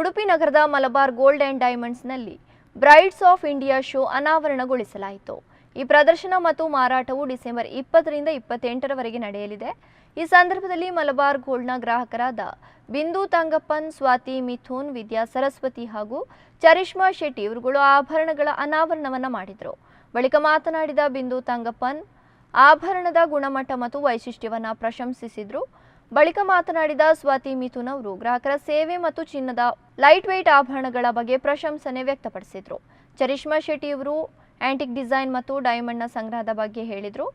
ಉಡುಪಿ ನಗರದ Malabar gold and ಡೈಮಂಡ್ಸ್ನಲ್ಲಿ brides of India show ಅನಾವರಣಗೊಳಿಸಲಾಯಿತು. ಈ ಪ್ರದರ್ಶನ ಮತ್ತು ಮಾರಾಟವು ಡಿಸೆಂಬರ್ ಇಪ್ಪತ್ತರಿಂದ ಇಪ್ಪತ್ತೆಂಟರವರೆಗೆ ನಡೆಯಲಿದೆ. ಈ ಸಂದರ್ಭದಲ್ಲಿ ಮಲಬಾರ್ ಗೋಲ್ಡ್ನ ಗ್ರಾಹಕರಾದ ಬಿಂದು ತಂಗಪ್ಪನ್, ಸ್ವಾತಿ ಮಿಥುನ್, ವಿದ್ಯಾ ಸರಸ್ವತಿ ಹಾಗೂ ಚರಿಷ್ಮಾ ಶೆಟ್ಟಿ ಇವರುಗಳು ಆಭರಣಗಳ ಅನಾವರಣವನ್ನ ಮಾಡಿದರು. ಬಳಿಕ ಮಾತನಾಡಿದ ಬಿಂದು ತಂಗಪ್ಪನ್, ಆಭರಣದ ಗುಣಮಟ್ಟ ಮತ್ತು ವೈಶಿಷ್ಟ್ಯವನ್ನು ಪ್ರಶಂಸಿಸಿದ್ರು. ಬಳಿಕ ಮಾತನಾಡಿದ ಸ್ವಾತಿ ಮಿಥುನ್ ಅವರು, ಗ್ರಾಹಕರ ಸೇವೆ ಮತ್ತು ಚಿನ್ನದ ಲೈಟ್ ವೆಯ್ಟ್ ಆಭರಣಗಳ ಬಗ್ಗೆ ಪ್ರಶಂಸನೆ ವ್ಯಕ್ತಪಡಿಸಿದರು. ಚರಿಷ್ಮಾ ಶೆಟ್ಟಿ ಅವರು ಆಂಟಿಕ್ ಡಿಸೈನ್ ಮತ್ತು ಡೈಮಂಡ್ನ ಸಂಗ್ರಹದ ಬಗ್ಗೆ ಹೇಳಿದರು.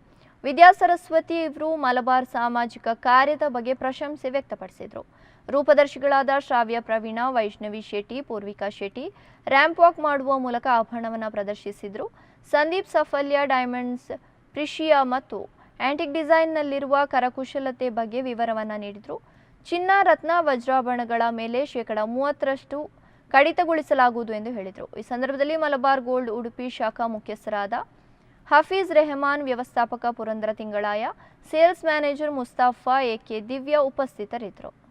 ವಿದ್ಯಾ ಸರಸ್ವತಿ ಇವರು ಮಲಬಾರ್ ಸಾಮಾಜಿಕ ಕಾರ್ಯದ ಬಗ್ಗೆ ಪ್ರಶಂಸೆ ವ್ಯಕ್ತಪಡಿಸಿದರು. ರೂಪದರ್ಶಿಗಳಾದ ಶ್ರಾವ್ಯ ಪ್ರವೀಣ, ವೈಷ್ಣವಿ ಶೆಟ್ಟಿ, ಪೂರ್ವಿಕಾ ಶೆಟ್ಟಿ ರ್ಯಾಂಪ್ ವಾಕ್ ಮಾಡುವ ಮೂಲಕ ಆಭರಣವನ್ನು ಪ್ರದರ್ಶಿಸಿದರು. ಸಂದೀಪ್ ಸಫಲ್ಯ ಡೈಮಂಡ್ಸ್ ಪ್ರಿಷಿಯಾ ಮತ್ತು ಆಂಟಿಕ್ ಡಿಸೈನ್ನಲ್ಲಿರುವ ಕರಕುಶಲತೆ ಬಗ್ಗೆ ವಿವರವನ್ನು ನೀಡಿದರು. ಚಿನ್ನ, ರತ್ನ, ವಜ್ರಾಭರಣಗಳ ಮೇಲೆ ಶೇಕಡ ಮೂವತ್ತರಷ್ಟು ಕಡಿತಗೊಳಿಸಲಾಗುವುದು ಎಂದು ಹೇಳಿದರು. ಈ ಸಂದರ್ಭದಲ್ಲಿ ಮಲಬಾರ್ ಗೋಲ್ಡ್ ಉಡುಪಿ ಶಾಖಾ ಮುಖ್ಯಸ್ಥರಾದ ಹಫೀಜ್ ರೆಹಮಾನ್, ವ್ಯವಸ್ಥಾಪಕ Purandara Thingalaya, sales manager Mustafa, A K Divya ಉಪಸ್ಥಿತರಿದ್ದರು.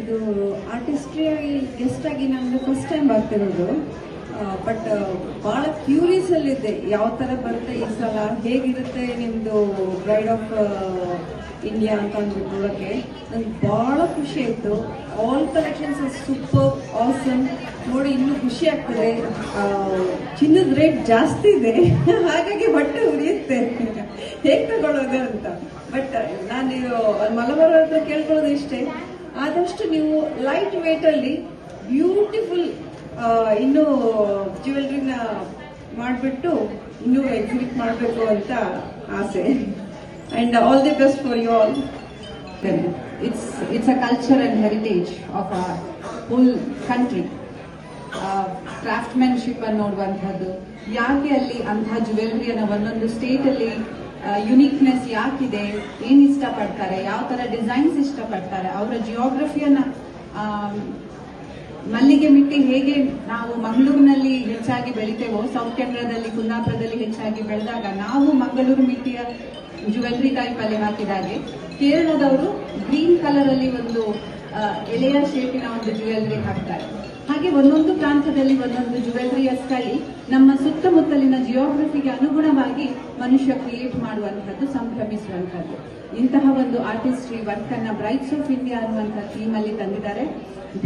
ಇದು ಆರ್ಟಿಸ್ಟ್ರಿ ಆಗಿ ಗೆಸ್ಟ್ ಆಗಿ ನಾನು ಫಸ್ಟ್ ಟೈಮ್ ಬರ್ತಿರೋದು. ಬಟ್ ಬಹಳ ಕ್ಯೂರಿಯಸ್ ಅಲ್ಲಿದ್ದೆ. ಯಾವ ತರ ಬರುತ್ತೆ ಈ ಸಲ? ಹೇಗಿರುತ್ತೆ ನಿಮ್ದು ಬ್ರೈಡ್ ಆಫ್ ಇಂಡಿಯಾ ಅಂತ ಅಂದ್ಬಿಟ್ಟು ನನ್ಗೆ ಬಹಳ ಖುಷಿ ಆಯ್ತು. ಆಲ್ ಕಲೆಕ್ಷನ್ಸ್ ಸೂಪರ್ ಆಸಮ್ ನೋಡಿ, ಇನ್ನೂ ಖುಷಿ ಆಗ್ತದೆ. ಚಿನ್ನದ ರೇಟ್ ಜಾಸ್ತಿ ಇದೆ. ಹಾಗಾಗಿ ಬಟ್ಟೆ ಉರಿಯುತ್ತೆ. ಹೇಗೆ ತಗೊಳ್ಳೋದು ಅಂತ? ಬಟ್ ನಾನು ಮಲಬಾರ ಹತ್ರ ಕೇಳ್ಕೊಳ್ಳೋದು ಇಷ್ಟೇ. ಆದಷ್ಟು ನೀವು ಲೈಟ್ ವೇಟ್ ಅಲ್ಲಿ ಬ್ಯೂಟಿಫುಲ್ ಇನ್ನೂ ಜ್ಯುವೆಲ್ರಿನ ಮಾಡಿಬಿಟ್ಟು ಇನ್ನೂ ಎಕ್ಸಿಬಿಟ್ ಮಾಡಬೇಕು ಅಂತ ಆಸೆ. And all the best for you all it's it's a culture and heritage of a whole country craftsmanship ಅನ್ನು ನೋಡುವಂಥದ್ದು ಯಾಕೆ ಅಲ್ಲಿ ಅಂತಹ ಜ್ಯುವೆಲ್ರಿಯನ್ನು ಒಂದೊಂದು ಸ್ಟೇಟ್ ಅಲ್ಲಿ ಯುನೀಕ್ನೆಸ್ ಯಾಕಿದೆ, ಏನ್ ಇಷ್ಟಪಡ್ತಾರೆ, ಯಾವ ತರ ಡಿಸೈನ್ಸ್ ಇಷ್ಟಪಡ್ತಾರೆ, ಅವರ ಜಿಯೋಗ್ರಫಿಯನ್ನ ಮಲ್ಲಿಗೆ ಮಿಟ್ಟಿ ಹೇಗೆ ನಾವು ಮಂಗಳೂರಿನಲ್ಲಿ ಹೆಚ್ಚಾಗಿ ಬೆಳಿತೇವೋ ಸೌತ್ ಕೇಂದ್ರದಲ್ಲಿ ಕುಂದಾಪುರದಲ್ಲಿ ಹೆಚ್ಚಾಗಿ ಬೆಳೆದಾಗ ನಾವು ಮಂಗಳೂರು ಮಿಟ್ಟಿಯ ಜುವೆಲ್ರಿ ಟೈಪ್ ಅಲ್ಲಿ ಹಾಕಿದಾಗೆ, ಕೇರಳದವರು ಗ್ರೀನ್ ಕಲರ್ ಅಲ್ಲಿ ಒಂದು ಎಲೆಯ ಶೇಪಿನ ಒಂದು ಜುವೆಲ್ರಿ ಹಾಕ್ತಾರೆ. ಹಾಗೆ ಒಂದೊಂದು ಪ್ರಾಂತದಲ್ಲಿ ಒಂದೊಂದು ಜುವೆಲ್ರಿಯ ಸ್ಟೈಲ್ ನಮ್ಮ ಸುತ್ತಮುತ್ತಲಿನ ಜಿಯೋಗ್ರಫಿಗೆ ಅನುಗುಣವಾಗಿ ಮನುಷ್ಯ ಕ್ರಿಯೇಟ್ ಮಾಡುವಂಥದ್ದು, ಸಂಭ್ರಮಿಸುವಂಥದ್ದು. ಇಂತಹ ಒಂದು ಆರ್ಟಿಸ್ಟ್ರಿ ವರ್ಕ್ ಅನ್ನ ಬ್ರೈಟ್ಸ್ ಆಫ್ ಇಂಡಿಯಾ ಅನ್ನುವಂಥ ಥೀಮ್ ಅಲ್ಲಿ ತಂದಿದ್ದಾರೆ.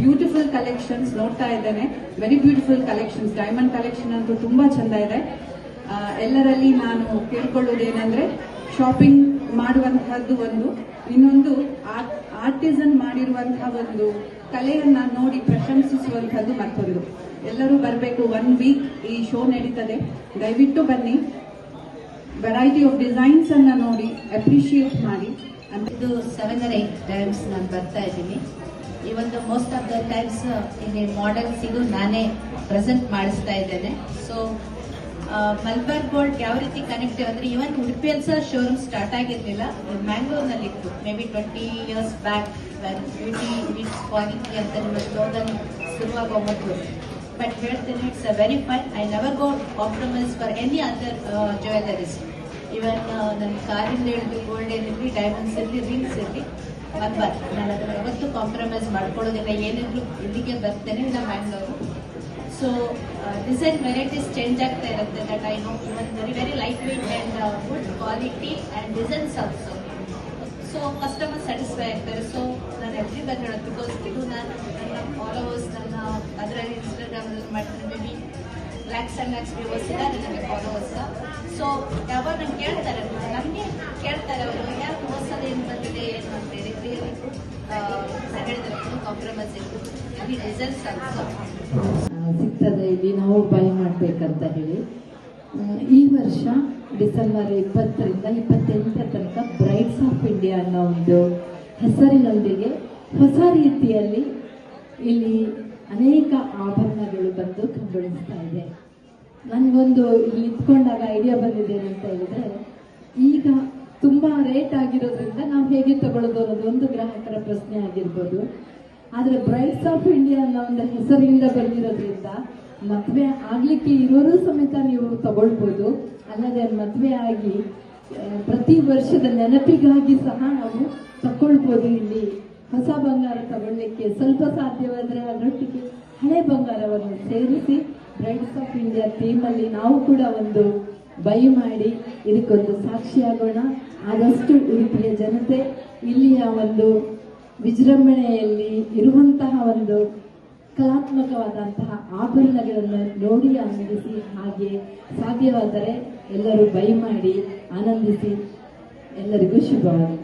ಬ್ಯೂಟಿಫುಲ್ ಕಲೆಕ್ಷನ್ಸ್ ನೋಡ್ತಾ ಇದ್ದೇನೆ. Very beautiful collections diamond collection ಅಂತೂ ತುಂಬಾ ಚಂದ ಇದೆ. ಎಲ್ಲರಲ್ಲಿ ನಾನು ಕೇಳ್ಕೊಳ್ಳೋದೇನೆಂದ್ರೆ ಶಾಪಿಂಗ್ ಮಾಡುವಂತಹದ್ದು ಒಂದು. ಇನ್ನೊಂದು ಆರ್ಟಿಸನ್ ಮಾಡಿರುವಂತಹ ಒಂದು ಕಲೆಯನ್ನ ನೋಡಿ ಪ್ರಶಂಸಿಸುವಂತಹದ್ದು ಮತ್ತೊಂದು. ಎಲ್ಲರೂ ಬರಬೇಕು ಒನ್ ವೀಕ್ ಈ ಶೋ ನಡೀತದೆ. ದಯವಿಟ್ಟು ಬನ್ನಿ. ವೆರೈಟಿ ಆಫ್ ಡಿಸೈನ್ಸ್ ಅನ್ನ ನೋಡಿ ಅಪ್ರಿಶಿಯೇಟ್ ಮಾಡಿ. ಇದು ಸೆವೆನ್ ಆರ್ ಏಟ್ ಟೈಮ್ಸ್ ನಾನು ಬರ್ತಾ ಇದ್ದೀನಿ. ಈ ಒಂದು ಮೋಸ್ಟ್ ಆಫ್ ದ ಟೈಮ್ಸ್ ಇಲ್ಲಿ ಮಾಡೆಲ್ಸಿಗೂ ನಾನೇ ಪ್ರೆಸೆಂಟ್ ಮಾಡಿಸ್ತಾ ಇದ್ದೇನೆ. ಸೊ ಮಲ್ಬಾರ್ ಗೋಲ್ಡ್ ಯಾವ ರೀತಿ ಕನೆಕ್ಟ್ ಅಂದ್ರೆ ಇವನ್ ಉಡುಪಿಯಲ್ಲಿ ಸಹ ಶೋರೂಮ್ ಸ್ಟಾರ್ಟ್ ಆಗಿರ್ಲಿಲ್ಲ. ಮ್ಯಾಂಗ್ಳೂರ್ನಲ್ಲಿ ಇತ್ತು maybe twenty years back beauty it's quality ಅಂತ ಸ್ಲೋಗನ್ ಶುರುವಾಗೋ ಮೊದಲು. ಬಟ್ ಹೇಳ್ತೇನೆ it's a very fine I never go compromise for any other jewelleries even ನನ್ನ ಕಾರಿಂದ ಹೇಳಿದ್ರು ಗೋಲ್ಡ್ ಏನಿರಲಿ ಡೈಮಂಡ್ಸ್ ಇರಲಿ ರಿಂಗ್ಸ್ ಇರಲಿ ಮಲ್ಬಾರ್ ನಾನು ಅದನ್ನು ಯಾವತ್ತೂ ಕಾಂಪ್ರಮೈಸ್ ಮಾಡ್ಕೊಳ್ಳೋದಿಲ್ಲ. ಏನಿದ್ರು ಇಲ್ಲಿಗೆ ಬರ್ತೇನೆ, ಇಲ್ಲ Mangalore so design varieties change ಆಗ್ತಾ ಇರುತ್ತೆ that I know even very very light weight and good quality and designs also so customer satisfy ಆಗ್ತಾರೆ. ಸೊ ನಾನು ಎವ್ರಿ ಬಗ್ಗೆ ಹೇಳೋದು ಬಿಕಾಸ್ ಇದು ನಾನು ನನ್ನ ಫಾಲೋವರ್ಸ್ ನನ್ನ ಅದರಲ್ಲಿ ಇನ್ಸ್ಟಾಗ್ರಾಮಲ್ಲಿ ಮಾಡ್ತೀನಿ may be lakhs and lakhs viewers ಇದ್ದಾರೆ ನನಗೆ ಫಾಲೋವರ್ಸ್ ಸೊ ಯಾವಾಗ ನಂಗೆ ಕೇಳ್ತಾರೆ ನಮಗೆ ಕೇಳ್ತಾರೆ ಅವರು ಯಾಕೆ ಹೊಸದು ಏನು ಬಂದಿದೆ, ಏನು ಅಂತೇಳಿ ರಿಯಲಿ ನಾನು ಹೇಳಿದ್ರೆ ಕಾಂಪ್ರಮೈಸ್ ಇತ್ತು ಅಲ್ಲಿ ರಿಸಲ್ಟ್ಸ್ ಆಲ್ಸೋ ಇಲ್ಲಿ ನಾವು ಬೈ ಮಾಡಬೇಕಂತ ಹೇಳಿ ಈ ವರ್ಷ ಡಿಸೆಂಬರ್ ಇಪ್ಪತ್ತರಿಂದ ಇಪ್ಪತ್ತೆಂಟರ ತನಕ ಬ್ರೈಟ್ಸ್ ಆಫ್ ಇಂಡಿಯಾ ಅನ್ನೋ ಒಂದು ಹೆಸರಿನೊಂದಿಗೆ ಹೊಸ ರೀತಿಯಲ್ಲಿ ಇಲ್ಲಿ ಅನೇಕ ಆಭರಣಗಳು ಬಂದು ಕಂಗೊಳಿಸ್ತಾ ಇದೆ. ನನಗೊಂದು ಇಲ್ಲಿ ಇದ್ಕೊಂಡಾಗ ಐಡಿಯಾ ಬಂದಿದೆ ಅಂತ ಹೇಳಿದ್ರೆ, ಈಗ ತುಂಬಾ ರೇಟ್ ಆಗಿರೋದ್ರಿಂದ ನಾವು ಹೇಗೆ ತಗೊಳ್ಳೋದು ಅನ್ನೋದು ಒಂದು ಗ್ರಾಹಕರ ಪ್ರಶ್ನೆ ಆಗಿರ್ಬೋದು. ಆದರೆ ಬ್ರೈಟ್ಸ್ ಆಫ್ ಇಂಡಿಯಾ ಅನ್ನೋ ಒಂದು ಹೆಸರಿಂದ ಬಂದಿರೋದ್ರಿಂದ ಮದುವೆ ಆಗ್ಲಿಕ್ಕೆ ಇರೋರು ಸಮೇತ ನೀವು ತಗೊಳ್ಬೋದು. ಅಲ್ಲದೆ ಮದುವೆ ಆಗಿ ಪ್ರತಿ ವರ್ಷದ ನೆನಪಿಗಾಗಿ ಸಹ ನಾವು ತಗೊಳ್ಬೋದು ಇಲ್ಲಿ. ಹೊಸ ಬಂಗಾರ ತಗೊಳ್ಳಿಕ್ಕೆ ಸ್ವಲ್ಪ ಸಾಧ್ಯವಾದರೆ ಅದರೊಟ್ಟಿಗೆ ಹಳೆ ಬಂಗಾರವನ್ನು ಸೇರಿಸಿ ಬ್ರೈಡ್ಸ್ ಆಫ್ ಇಂಡಿಯಾ ಥೀಮಲ್ಲಿ ನಾವು ಕೂಡ ಒಂದು ಬೈ ಮಾಡಿ ಇದಕ್ಕೊಂದು ಸಾಕ್ಷಿಯಾಗೋಣ. ಆದಷ್ಟು ಉಡುಪಿಯ ಜನತೆ, ಇಲ್ಲಿಯ ಒಂದು ವಿಜೃಂಭಣೆಯಲ್ಲಿ ಇರುವಂತಹ ಒಂದು ಕಲಾತ್ಮಕವಾದಂತಹ ಆಭರಣಗಳನ್ನು ನೋಡಿ ಆನಂದಿಸಿ ಹಾಗೆ ಸಾಧ್ಯವಾದರೆ ಎಲ್ಲರೂ ಬೈ ಮಾಡಿ ಆನಂದಿಸಿ ಎಲ್ಲರಿಗೂ ಶುಭವಾಗಲಿ.